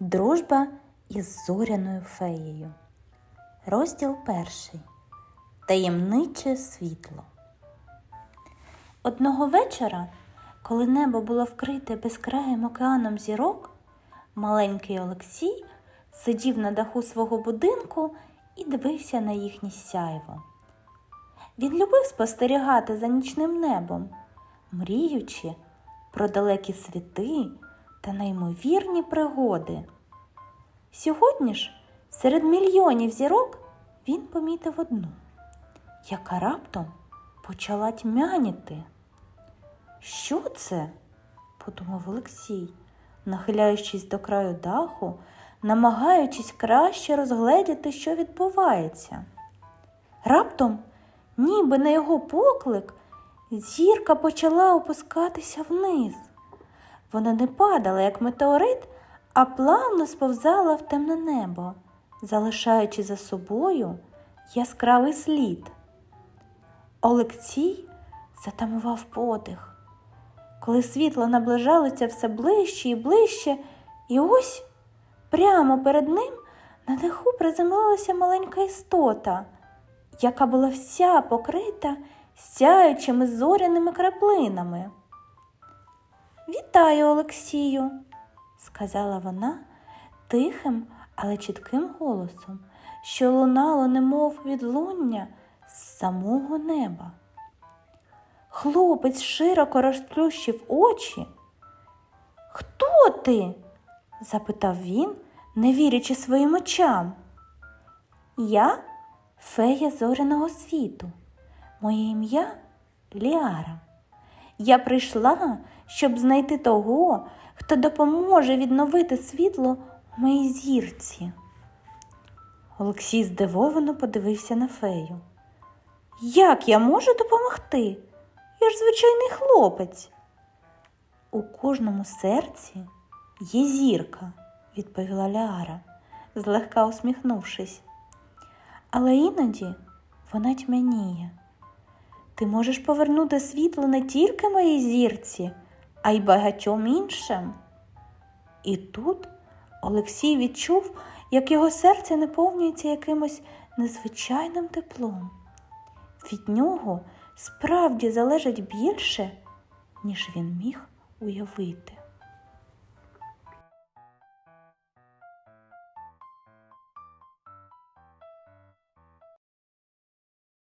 Дружба із зоряною феєю. Розділ перший. Таємниче світло. Одного вечора, коли небо було вкрите безкраїм океаном зірок, маленький Олексій сидів на даху свого будинку і дивився на їхнє сяйво. Він любив спостерігати за нічним небом, мріючи про далекі світи та неймовірні пригоди. Сьогодні ж, серед мільйонів зірок, він помітив одну, яка раптом почала тьмяніти. Що це? подумав Олексій, нахиляючись до краю даху, намагаючись краще розгледіти, що відбувається. Раптом, ніби на його поклик, зірка почала опускатися вниз. Вона не падала, як метеорит, а плавно сповзала в темне небо, залишаючи за собою яскравий слід. Олексій затамував подих. Коли світло наближалося все ближче і ближче, і ось прямо перед ним на даху приземлилася маленька істота, яка була вся покрита сяючими зоряними краплинами. Вітаю, Олексію, сказала вона тихим, але чітким голосом, що лунало, немов відлуння з самого неба. Хлопець широко розплющив очі. Хто ти? запитав він, не вірячи своїм очам. Я фея зоряного світу. Моє ім'я Ліара. Я прийшла, щоб знайти того, хто допоможе відновити світло моїй зірці. Олексій здивовано подивився на фею. Як я можу допомогти? Я ж звичайний хлопець. У кожному серці є зірка, відповіла Ляра, злегка усміхнувшись. Але іноді вона тьмяніє. Ти можеш повернути світло не тільки моїй зірці, а й багатьом іншим. І тут Олексій відчув, як його серце наповнюється якимось незвичайним теплом. Від нього справді залежить більше, ніж він міг уявити.